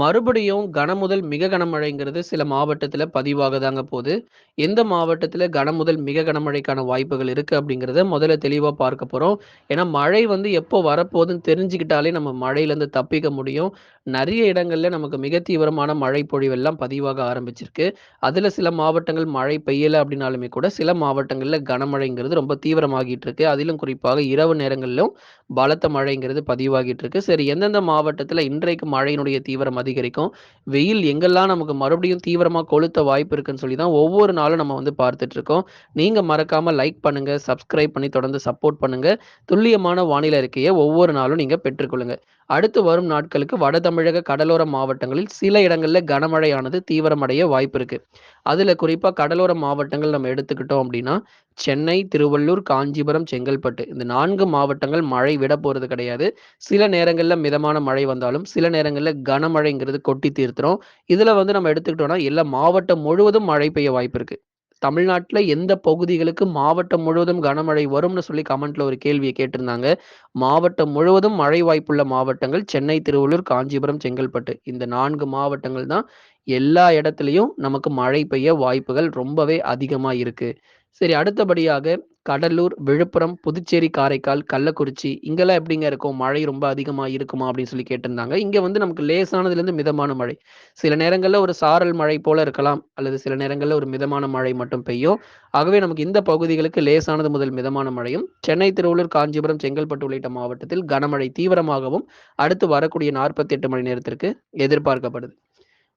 மறுபடியும் கனமுதல் மிக கனமழைங்கிறது சில மாவட்டத்தில் பதிவாக தாங்க போது. எந்த மாவட்டத்தில் கனமுதல் மிக கனமழைக்கான வாய்ப்புகள் இருக்குது அப்படிங்கிறத முதல்ல தெளிவாக பார்க்க போகிறோம் ஏன்னா மழை வந்து எப்போ வரப்போகுதுன்னு தெரிஞ்சுக்கிட்டாலே நம்ம மழையிலேருந்து தப்பிக்க முடியும். நிறைய இடங்களில் நமக்கு மிக தீவிரமான மழை பொழிவெல்லாம் பதிவாக ஆரம்பிச்சிருக்கு. அதில் சில மாவட்டங்கள் மழை பெய்யலை அப்படின்னாலுமே கூட சில மாவட்டங்களில் கனமழைங்கிறது ரொம்ப தீவிரமாகிட்டு இருக்கு. அதிலும் குறிப்பாக இரவு நேரங்களிலும் பலத்த மழைங்கிறது பதிவாகிட்டு இருக்கு. சரி எந்தெந்த மாவட்டத்தில் இன்றைக்கு மழையினுடைய தீவிரம் அதிகரிக்கும். வெயில் எங்கெல்லாம் நமக்கு மறுபடியும் தீவிரமாக கொளுத்த வாய்ப்பு இருக்குன்னு சொல்லி தான் ஒவ்வொரு நாளும் நம்ம வந்து பார்த்துட்டு இருக்கோம். நீங்க மறக்காம லைக் பண்ணுங்க, சப்ஸ்கிரைப் பண்ணி தொடர்ந்து சப்போர்ட் பண்ணுங்க. துல்லியமான வானிலை அறிக்கைய ஒவ்வொரு நாளும் நீங்கள் பெற்றுக்கொள்ளுங்க. அடுத்து வரும் நாட்களுக்கு வட தமிழக கடலோர மாவட்டங்களில் சில இடங்களில் கனமழையானது தீவிரமடைய வாய்ப்பு இருக்கு. அதுல குறிப்பா கடலோர மாவட்டங்கள் நம்ம எடுத்துக்கிட்டோம் அப்படின்னா, சென்னை, திருவள்ளூர், காஞ்சிபுரம், செங்கல்பட்டு இந்த நான்கு மாவட்டங்கள் மழை விட போகிறது கிடையாது. சில நேரங்களில் மிதமான மழை வந்தாலும், சில நேரங்களில் கனமழைங்கிறது கொட்டி தீர்த்துரும். இதுல வந்து நம்ம எடுத்துக்கிட்டோம்னா, எல்லா மாவட்டம் முழுவதும் மழை பெய்ய வாய்ப்பு இருக்கு. தமிழ்நாட்டில் எந்த பகுதிகளுக்கு மாவட்டம் முழுவதும் கனமழை வரும்னு சொல்லி கமெண்ட்ல ஒரு கேள்வியை கேட்டிருந்தாங்க. மாவட்டம் முழுவதும் மழை வாய்ப்புள்ள மாவட்டங்கள் சென்னை, திருவள்ளூர், காஞ்சிபுரம், செங்கல்பட்டு. இந்த நான்கு மாவட்டங்கள் தான் எல்லா இடத்துலையும் நமக்கு மழை பெய்ய வாய்ப்புகள் ரொம்பவே அதிகமாக இருக்குது சரி அடுத்தபடியாக கடலூர், விழுப்புரம், புதுச்சேரி, காரைக்கால், கள்ளக்குறிச்சி இங்கெல்லாம் எப்படிங்க இருக்கும்? மழை ரொம்ப அதிகமாக இருக்குமா? அப்படின்னு சொல்லி கேட்டிருந்தாங்க. இங்கே வந்து நமக்கு லேசானதுலேருந்து மிதமான மழை. சில நேரங்களில் ஒரு சாரல் மழை போல இருக்கலாம். அல்லது சில நேரங்களில் ஒரு மிதமான மழை மட்டும் பெய்யும். ஆகவே நமக்கு இந்த பகுதிகளுக்கு லேசானது முதல் மிதமான மழையும், சென்னை, திருவள்ளூர், காஞ்சிபுரம், செங்கல்பட்டு உள்ளிட்ட மாவட்டத்தில் கனமழை தீவிரமாகவும் அடுத்து வரக்கூடிய 48 மணி நேரத்திற்கு எதிர்பார்க்கப்படுது.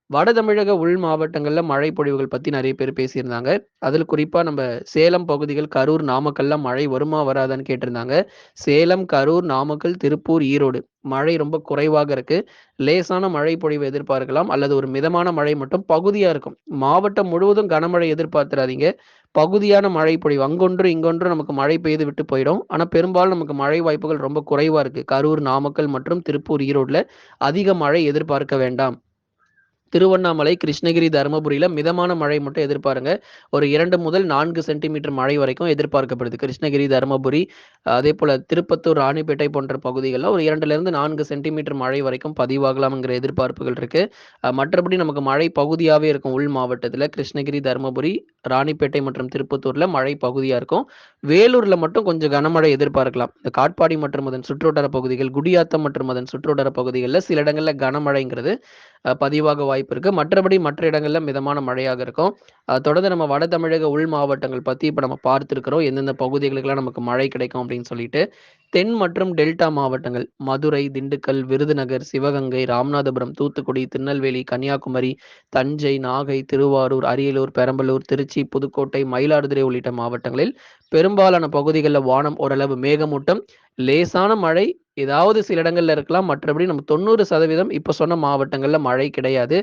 வட தமிழக உள் மாவட்டங்களில் மழை பொழிவுகள் பற்றி நிறைய பேர் பேசியிருந்தாங்க. அதில் குறிப்பாக நம்ம சேலம் பகுதிகள், கரூர், நாமக்கல்லாம் மழை வருமா? வராதான்னு கேட்டிருந்தாங்க. சேலம், கரூர், நாமக்கல், திருப்பூர், ஈரோடு மழை ரொம்ப குறைவாக இருக்கு. லேசான மழை பொழிவு எதிர்பார்க்கலாம். அல்லது ஒரு மிதமான மழை மட்டும் பகுதியாக இருக்கும். மாவட்டம் முழுவதும் கனமழை எதிர்பார்த்துறாதீங்க. பகுதியான மழை பொழிவு அங்கொன்று, இங்கொன்றும் நமக்கு மழை பெய்து விட்டு போயிடும். ஆனால் பெரும்பாலும் நமக்கு மழை வாய்ப்புகள் ரொம்ப குறைவாக இருக்குது கரூர், நாமக்கல் மற்றும் திருப்பூர், ஈரோட்டில் அதிக மழை எதிர்பார்க்க வேண்டாம். திருவண்ணாமலை, கிருஷ்ணகிரி, தருமபுரியில் மிதமான மழை மட்டும் எதிர்பாருங்க. ஒரு இரண்டு முதல் நான்கு சென்டிமீட்டர் மழை வரைக்கும் எதிர்பார்க்கப்படுது. கிருஷ்ணகிரி, தருமபுரி, அதேபோல திருப்பத்தூர், ராணிப்பேட்டை போன்ற பகுதிகளில் ஒரு 2லிருந்து 4 சென்டிமீட்டர் மழை வரைக்கும் பதிவாகலாம்ங்கிற எதிர்பார்ப்புகள் இருக்கு. மற்றபடி நமக்கு மழை பகுதியாகவே இருக்கும் உள் மாவட்டத்தில் கிருஷ்ணகிரி, தருமபுரி, ராணிப்பேட்டை மற்றும் திருப்பத்தூரில் மழை பகுதியாக இருக்கும். வேலூரில் மட்டும் கொஞ்சம் கனமழை எதிர்பார்க்கலாம். இந்த காட்பாடி மற்றும் அதன் சுற்றுவட்டார பகுதிகள், குடியாத்தம் மற்றும் அதன் சுற்றுவட்டார பகுதிகளில் சில இடங்களில் கனமழைங்கிறது பதிவாக வாய்ப்பு இருக்கு. மற்றபடி மற்ற இடங்கள்ல மிதமான மழையாக இருக்கும். தொடர்ந்து நம்ம வட தமிழக உள் மாவட்டங்கள் பத்தி இப்ப நம்ம பார்த்திருக்கிறோம். எந்தெந்த பகுதிகளுக்கெல்லாம் நமக்கு மழை கிடைக்கும் அப்படின்னு சொல்லிட்டு. தென் மற்றும் டெல்டா மாவட்டங்கள் மதுரை, திண்டுக்கல், விருதுநகர், சிவகங்கை, ராமநாதபுரம், தூத்துக்குடி, திருநெல்வேலி, கன்னியாகுமரி, தஞ்சை, நாகை, திருவாரூர், அரியலூர், பெரம்பலூர், திருச்சி, புதுக்கோட்டை, மயிலாடுதுறை உள்ளிட்ட மாவட்டங்களில் பெரும்பாலான பகுதிகளில் வானம் ஓரளவு மேகமூட்டம், லேசான மழை ஏதாவது சில இடங்கள்ல இருக்கலாம். மற்றபடி நம்ம 90% இப்ப சொன்ன மாவட்டங்கள்ல மழை கிடையாது.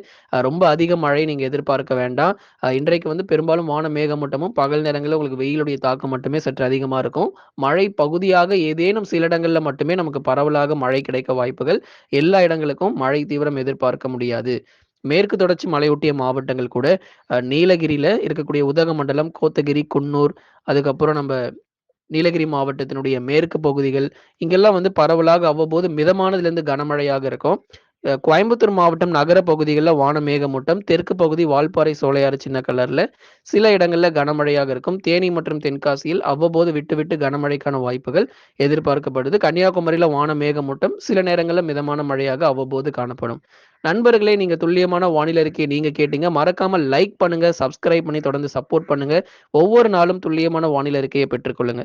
ரொம்ப அதிக மழை நீங்க எதிர்பார்க்க வேண்டாம். இன்றைக்கு வந்து பெரும்பாலும் வான மேகமூட்டமும், பகல் நேரங்களில் உங்களுக்கு வெயிலுடைய தாக்கம் மட்டுமே சற்று அதிகமா இருக்கும். மழை பகுதியாக ஏதேனும் சில இடங்கள்ல மட்டுமே நமக்கு பரவலாக மழை கிடைக்க வாய்ப்புகள். எல்லா இடங்களுக்கும் மழை தீவிரம் எதிர்பார்க்க முடியாது. மேற்கு தொடர்ச்சி மலையொட்டிய மாவட்டங்கள் கூட நீலகிரியில இருக்கக்கூடிய உதகமண்டலம், கோத்தகிரி, குன்னூர், அதுக்கப்புறம் நம்ம நீலகிரி மாவட்டத்தினுடைய மேற்கு பகுதிகள், இங்கெல்லாம் வந்து பரவலாக அவ்வப்போது மிதமானதுலேருந்து கனமழையாக இருக்கும். கோயம்புத்தூர் மாவட்டம் நகர பகுதிகளில் வான மேகமூட்டம், தெற்கு பகுதி வால்பாறை, சோலையாறு, சின்ன கலர்ல சில இடங்களில் கனமழையாக இருக்கும். தேனி மற்றும் தென்காசியில் அவ்வப்போது விட்டுவிட்டு கனமழைக்கான வாய்ப்புகள் எதிர்பார்க்கப்படுது. கன்னியாகுமரியில வான மேகமூட்டம், சில நேரங்களில் மிதமான மழையாக அவ்வப்போது காணப்படும். நண்பர்களே நீங்க துல்லியமான வானிலை அறிக்கையை நீங்க கேட்டீங்க. மறக்காம லைக் பண்ணுங்க, சப்ஸ்கிரைப் பண்ணி தொடர்ந்து சப்போர்ட் பண்ணுங்க. ஒவ்வொரு நாளும் துல்லியமான வானிலை அறிக்கையை பெற்றுக்கொள்ளுங்க.